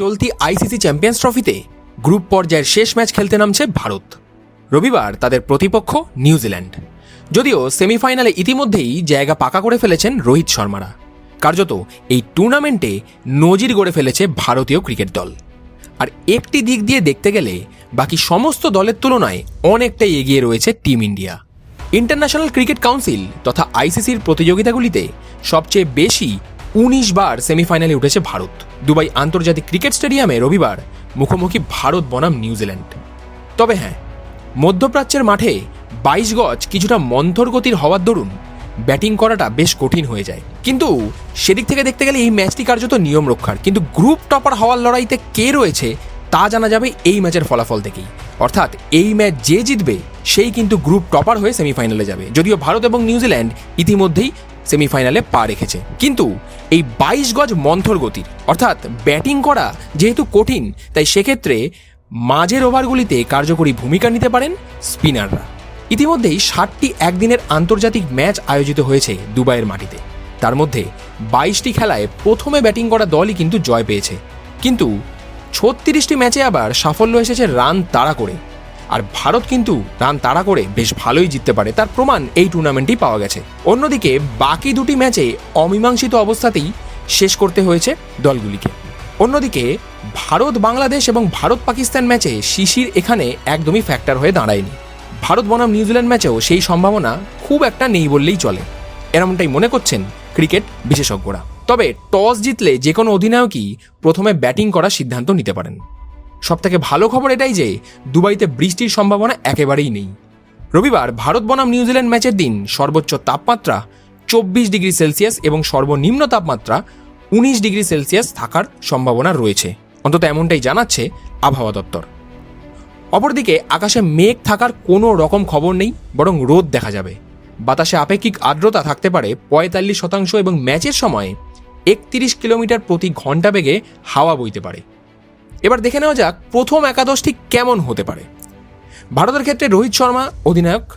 চলতি ICC champions ট্রফিতে group পর্যায়ের শেষ ম্যাচ খেলতে নামছে ভারত। রবিবার তাদের প্রতিপক্ষ নিউজিল্যান্ড। যদিও সেমিফাইনালে ইতিমধ্যেই জায়গা পাকা করে ফেলেছেন রোহিত শর্মারা। কার্যত এই টুর্নামেন্টে নজির গড়ে ফেলেছে ভারতীয় ক্রিকেট দল। আর একটি দিক দিয়ে দেখতে গেলে বাকি সমস্ত দলের তুলনায় অনেকটাই এগিয়ে রয়েছে team India. International Cricket Council তথা আইসিসির প্রতিযোগিতাগুলিতে সবচেয়ে বেশি উনিশ বার সেমিফাইনালে উঠেছে ভারত। দুবাই আন্তর্জাতিক ক্রিকেট স্টেডিয়ামে রবিবার মুখোমুখি ভারত বনাম নিউজিল্যান্ড। তবে হ্যাঁ মধ্যপ্রাচ্যের মাঠে বাইশ গজ কিছুটা মন্থর গতির হওয়ার দরুন ব্যাটিং করাটা বেশ কঠিন হয়ে যায়। কিন্তু সেদিক থেকে দেখতে গেলে এই ম্যাচটি কার্যত নিয়ম রক্ষার। কিন্তু গ্রুপ টপার হওয়ার লড়াইতে কে রয়েছে তা জানা যাবে এই ম্যাচের ফলাফল থেকেই। অর্থাৎ এই ম্যাচ যে জিতবে, সেই কিন্তু গ্রুপ টপার হয়ে সেমিফাইনালে যাবে। যদিও ভারত এবং নিউজিল্যান্ড ইতিমধ্যেই সেমিফাইনালে পা রেখেছে। কিন্তু এই বাইশ গজ মন্থর গতির অর্থাৎ ব্যাটিং করা যেহেতু কঠিন, তাই সেক্ষেত্রে মাঝের ওভারগুলিতে কার্যকরী ভূমিকা নিতে পারেন স্পিনাররা। ইতিমধ্যেই ষাটটি একদিনের আন্তর্জাতিক ম্যাচ আয়োজিত হয়েছে দুবাইয়ের মাটিতে। তার মধ্যে বাইশটি খেলায় প্রথমে ব্যাটিং করা দলই কিন্তু জয় পেয়েছে। কিন্তু ছত্রিশটি ম্যাচে আবার সাফল্য এসেছে রান তাড়া করে। আর ভারত কিন্তু রান তাড়া করে বেশ ভালোই জিততে পারে। তার প্রমাণ এই টুর্নামেন্টেই পাওয়া গেছে। অন্যদিকে বাকি দুটি ম্যাচে অমীমাংসিত অবস্থাতেই শেষ করতে হয়েছে দলগুলিকে। অন্যদিকে ভারত, বাংলাদেশ এবং ভারত, পাকিস্তান ম্যাচে শিশির এখানে একদমই ফ্যাক্টর হয়ে দাঁড়ায়নি। ভারত, বনাম নিউজিল্যান্ড ম্যাচেও সেই সম্ভাবনা খুব একটা নেই বললেই চলে। এরমটাই মনে করছেন ক্রিকেট বিশেষজ্ঞরা। তবে টস জিতলে যে কোনো অধিনায়কই প্রথমে ব্যাটিং করার সিদ্ধান্ত নিতে পারেন। সবথেকে ভালো খবর এটাই যে দুবাইতে বৃষ্টির সম্ভাবনা একেবারেই নেই। রবিবার ভারত বনাম নিউজিল্যান্ড ম্যাচের দিন সর্বোচ্চ তাপমাত্রা চব্বিশ ডিগ্রি সেলসিয়াস এবং সর্বনিম্ন তাপমাত্রা উনিশ ডিগ্রি সেলসিয়াস থাকার সম্ভাবনা রয়েছে। অন্তত এমনটাই জানাচ্ছে আবহাওয়া দপ্তর। অপরদিকে আকাশে মেঘ থাকার কোনো রকম খবর নেই, বরং রোদ দেখা যাবে। বাতাসে আপেক্ষিক আর্দ্রতা থাকতে পারে পঁয়তাল্লিশ শতাংশ এবং ম্যাচের সময় একত্রিশ কিলোমিটার প্রতি ঘণ্টা বেগে হাওয়া বইতে পারে। এবার দেখে নেওয়া যাক প্রথম একাদশ ঠিক কেমন হতে পারে। ভারতের ক্ষেত্রে রোহিত শর্মা, অধিনায়ক।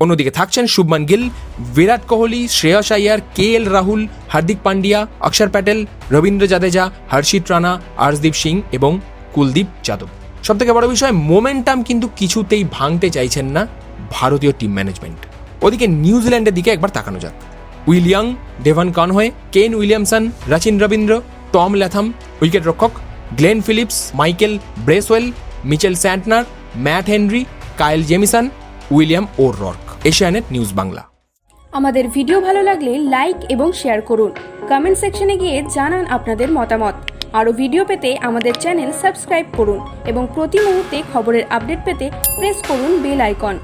অন্যদিকে থাকছেন শুভমান গিল, বিরাট কোহলি, শ্রেয়স আইয়ার কে এল রাহুল, হার্দিক পান্ডিয়া, অক্ষর প্যাটেল, রবীন্দ্র জাদেজা, হর্ষিত রানা, আর্শদীপ সিং এবং কুলদীপ যাদব। সবথেকে বড় বিষয়, মোমেন্টাম কিন্তু কিছুতেই ভাঙতে চাইছেন না ভারতীয় টিম ম্যানেজমেন্ট। ওদিকে নিউজিল্যান্ডের দিকে একবার তাকানো যাক। Will Young Devon Conway Kane Williamson, Rachin Ravindra, Tom Latham wicket রক্ষক Glenn Phillips Michael Bracewell Mitchell Santner Matt Henry Kyle Jamieson William O'Rourke Asianet News Bangla আমাদের ভিডিও ভালো লাগলে লাইক এবং শেয়ার করুন। কমেন্ট সেকশনে গিয়ে জানান আপনাদের মতামত। আরও ভিডিও পেতে আমাদের চ্যানেল সাবস্ক্রাইব করুন এবং প্রতি মুহূর্তে খবরের আপডেট পেতে প্রেস করুন বেল আইকন।